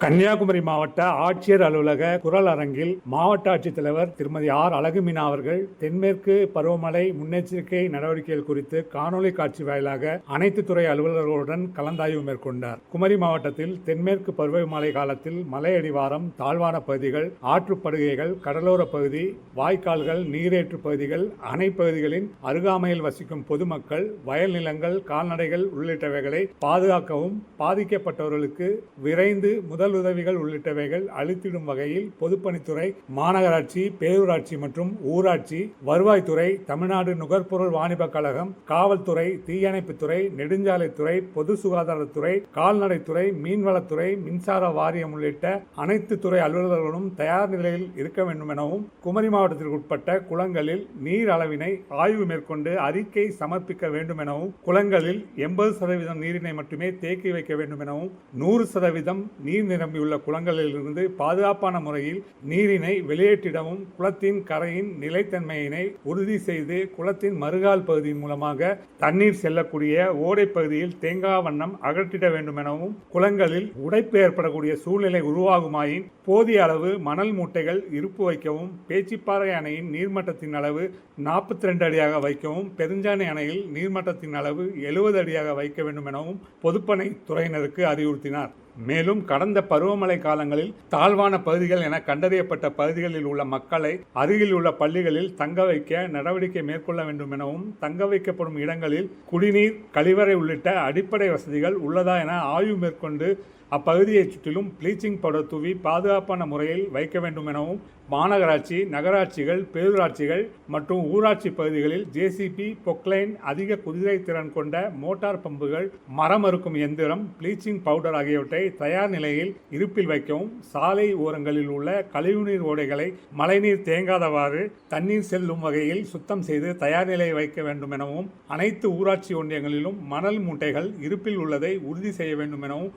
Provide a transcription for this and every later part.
கன்னியாகுமரி மாவட்ட ஆட்சியர் அலுவலக குரல் அரங்கில் மாவட்ட ஆட்சித்தலைவர் திருமதி ஆர். அழகுமீனா அவர்கள் தென்மேற்கு பருவமழை முன்னெச்சரிக்கை நடவடிக்கைகள் குறித்து காணொலி காட்சி வாயிலாக அனைத்து துறை அலுவலர்களுடன் கலந்தாய்வு மேற்கொண்டார். குமரி மாவட்டத்தில் தென்மேற்கு பருவமழை காலத்தில் மலையடிவாரம் தாழ்வான பகுதிகள் ஆற்றுப்படுகைகள் கடலோர பகுதி வாய்க்கால்கள் நீரேற்று பகுதிகள் அணை பகுதிகளின் அருகாமையில் வசிக்கும் பொதுமக்கள் வயல் நிலங்கள் கால்நடைகள் உள்ளிட்டவைகளை பாதுகாக்கவும் பாதிக்கப்பட்டவர்களுக்கு விரைந்து முதல் முதலுதவிகள் உள்ளிட்டவைகள் அளித்திடும் வகையில் பொதுப்பணித்துறை மாநகராட்சி பேரூராட்சி மற்றும் ஊராட்சி வருவாய்த்துறை தமிழ்நாடு நுகர்பொருள் வாணிபக் கழகம் காவல்துறை தீயணைப்புத்துறை நெடுஞ்சாலைத்துறை பொது சுகாதாரத்துறை கால்நடைத்துறை மீன்வளத்துறை மின்சார வாரியம் உள்ளிட்ட அனைத்து துறை அலுவலர்களும் தயார் நிலையில் இருக்க வேண்டும் எனவும் குமரி மாவட்டத்திற்கு உட்பட்ட குளங்களில் நீர் அளவினை ஆய்வு மேற்கொண்டு அறிக்கை சமர்ப்பிக்க வேண்டும் எனவும் குளங்களில் எண்பது சதவீதம் நீரினை மட்டுமே தேக்கி வைக்க வேண்டும் எனவும் நூறு சதவீதம் நீர் நிரம்பியுள்ள குளங்களிலிருந்து பாதுகாப்பான முறையில் நீரினை வெளியேற்றிடவும் குளத்தின் கரையின் நிலைத்தன்மையினை உறுதி செய்து குளத்தின் மறுகால் பகுதி மூலமாக தண்ணீர் செல்லக்கூடிய ஓடை பகுதியில் தேங்காய் வண்ணம் அகற்றிட வேண்டும் எனவும் குளங்களில் உடைப்பு ஏற்படக்கூடிய சூழ்நிலை உருவாகுமாயின் போதிய அளவு மணல் மூட்டைகள் இருப்பு வைக்கவும் பேச்சிப்பாறை அணையின் நீர்மட்டத்தின் அளவு நாற்பத்தி ரெண்டு அடியாக வைக்கவும் பெருஞ்சாணி அணையில் நீர்மட்டத்தின் அளவு எழுபது அடியாக வைக்க வேண்டும் எனவும் பொதுப்பணி துறையினருக்கு அறிவுறுத்தினார். மேலும் கடந்த பருவமழை காலங்களில் தாழ்வான பகுதிகள் என கண்டறியப்பட்ட பகுதிகளில் உள்ள மக்களை அருகில் உள்ள பள்ளிகளில் தங்க வைக்க நடவடிக்கை மேற்கொள்ள வேண்டும் எனவும் தங்க வைக்கப்படும் இடங்களில் குடிநீர் கழிவறை உள்ளிட்ட அடிப்படை வசதிகள் உள்ளதா என ஆய்வு மேற்கொண்டு அப்பகுதியைச் சுற்றிலும் ப்ளீச்சிங் பவுடர் தூவி பாதுகாப்பான முறையில் வைக்க வேண்டும் எனவும் மாநகராட்சி நகராட்சிகள் பேரூராட்சிகள் மற்றும் ஊராட்சி பகுதிகளில் ஜேசிபி பொக்லைன் அதிக குதிரை திறன் கொண்ட மோட்டார் பம்புகள் மரம் அறுக்கும் எந்திரம் ப்ளீச்சிங் பவுடர் ஆகியவற்றை தயார் நிலையில் இருப்பில் வைக்கவும். சாலை ஓரங்களில் உள்ள கழிவுநீர் ஓடைகளை மழைநீர் தேங்காதவாறு தண்ணீர் செல்லும் வகையில் சுத்தம் செய்து தயார் நிலையை வைக்க வேண்டும் எனவும் அனைத்து ஊராட்சி ஒன்றியங்களிலும் மணல் மூட்டைகள் இருப்பில் உள்ளதை உறுதி செய்ய வேண்டும் எனவும்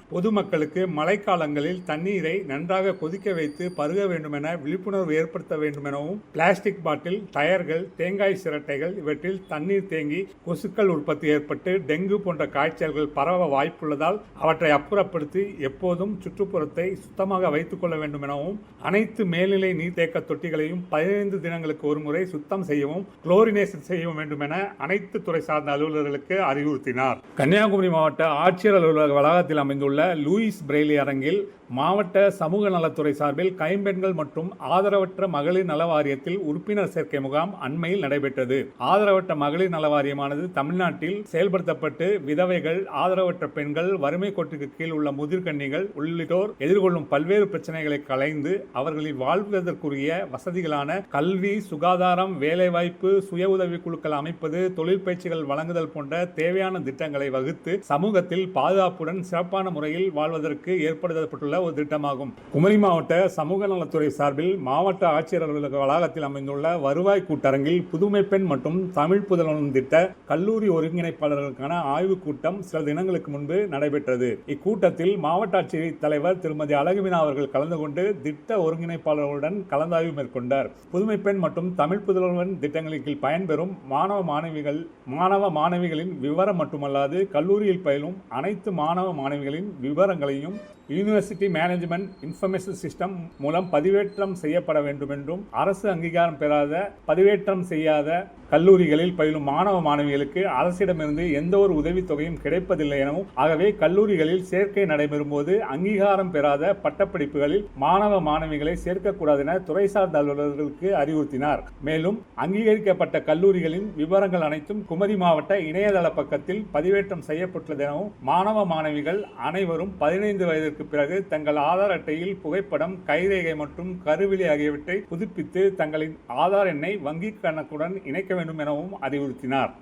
பொதுமக்களுக்கு மழைக்காலங்களில் தண்ணீரை நன்றாக கொதிக்க வைத்து பருக வேண்டுமென விழிப்புணர்வு ஏற்படுத்த வேண்டுமெனவும் பிளாஸ்டிக் பாட்டில் டயர்கள் தேங்காய் சிரட்டைகள் இவற்றில் தண்ணீர் தேங்கி கொசுக்கள் உற்பத்தி ஏற்பட்டு டெங்கு போன்ற காய்ச்சல்கள் பரவ வாய்ப்புள்ளதால் அவற்றை அப்புறப்படுத்தி எப்போதும் சுற்றுப்புறத்தை சுத்தமாக வைத்துக் கொள்ள வேண்டும் எனவும் அனைத்து மேல்நிலை நீர்த்தேக்க தொட்டிகளையும் பதினைந்து தினங்களுக்கு ஒருமுறை சுத்தம் செய்யவும் குளோரினேஷன் செய்யவும் வேண்டும் என அனைத்து துறை சார்ந்த அலுவலர்களுக்கு அறிவுறுத்தினார். கன்னியாகுமரி மாவட்ட ஆட்சியர் அலுவலக வளாகத்தில் அமைந்துள்ள லூயி லூயிஸ் பிரெய்லி அரங்கில் மாவட்ட சமூக நலத்துறை சார்பில் கைம்பெண்கள் மற்றும் ஆதரவற்ற மகளிர் நல வாரியத்தில் உறுப்பினர் சேர்க்கை முகாம் அண்மையில் நடைபெற்றது. ஆதரவற்ற மகளிர் நல வாரியமானது தமிழ்நாட்டில் செயல்படுத்தப்பட்டு விதவைகள் ஆதரவற்ற பெண்கள் வறுமை கோட்டுக்கு கீழ் உள்ள முதிர்கன்னிகள் உள்ளிட்டோர் எதிர்கொள்ளும் பல்வேறு பிரச்சனைகளை களைந்து அவர்களின் வாழ்வதற்குரிய வசதிகளான கல்வி சுகாதாரம் வேலைவாய்ப்பு சுய உதவி குழுக்கள் அமைப்பது தொழில் பயிற்சிகள் வழங்குதல் போன்ற தேவையான திட்டங்களை வகுத்து சமூகத்தில் பாதுகாப்புடன் சிறப்பான முறையில் வாழ்வதற்கு ஏற்படுத்தப்பட்டுள்ள ஒரு திட்டமாகும். குமரி மாவட்ட சமூக நலத்துறை சார்பில் மாவட்ட ஆட்சியர் அலுவலக வளாகத்தில் அமைந்துள்ள வருவாய் கூட்டரங்கில் புதுமை பெண் மற்றும் தமிழ் புதல்வன் திட்ட கல்லூரி ஒருங்கிணைப்பாளர்களுக்கான ஆய்வுக் கூட்டம் சில தினங்களுக்கு முன்பு நடைபெற்றது. இக்கூட்டத்தில் மாவட்ட ஆட்சியர் தலைவர் திருமதி அழகுவினா அவர்கள் கலந்து கொண்டு திட்ட ஒருங்கிணைப்பாளர்களுடன் கலந்தாய்வு மேற்கொண்டார். புதுமை பெண் மற்றும் தமிழ் புதல்வன் திட்டங்களின் கீழ் பயன்பெறும் மாணவ மாணவிகள் மாணவ மாணவிகளின் விவரம் மட்டுமல்லாது கல்லூரியில் பயிலும் அனைத்து மாணவ மாணவிகளின் விவரங்களையும் யூனிவர்சிட்டி மேனேஜ்மெண்ட் இன்ஃபர்மேஷன் சிஸ்டம் மூலம் பதிவேற்றம் செய்யப்பட வேண்டும் என்றும் அரசு அங்கீகாரம் பெறாத பதிவேற்றம் செய்யாத கல்லூரிகளில் பயிலும் மாணவ மாணவிகளுக்கு அரசிடமிருந்து எந்த ஒரு உதவித்தொகையும் கிடைப்பதில்லை எனவும் ஆகவே கல்லூரிகளில் சேர்க்கை நடைபெறும் போது அங்கீகாரம் பெறாத பட்டப்படிப்புகளில் மாணவ மாணவிகளை சேர்க்கக்கூடாது என துறை சார்ந்த அலுவலர்களுக்கு அறிவுறுத்தினார். மேலும் அங்கீகரிக்கப்பட்ட கல்லூரிகளின் விவரங்கள் அனைத்தும் குமரி மாவட்ட இணையதள பக்கத்தில் பதிவேற்றம் செய்யப்பட்டுள்ளது எனவும் மாணவ மாணவிகள் அனைவரும் பதினைந்து வயதிற்கு பிறகு தங்கள் ஆதார் அட்டையில் புகைப்படம் கைரேகை மற்றும் கருவிலை ஆகியவற்றை புதுப்பித்து தங்களின் ஆதார் எண்ணை வங்கிக் கணக்குடன் இணைக்க வேண்டும் எனவும் அறிவுறுத்தினார்.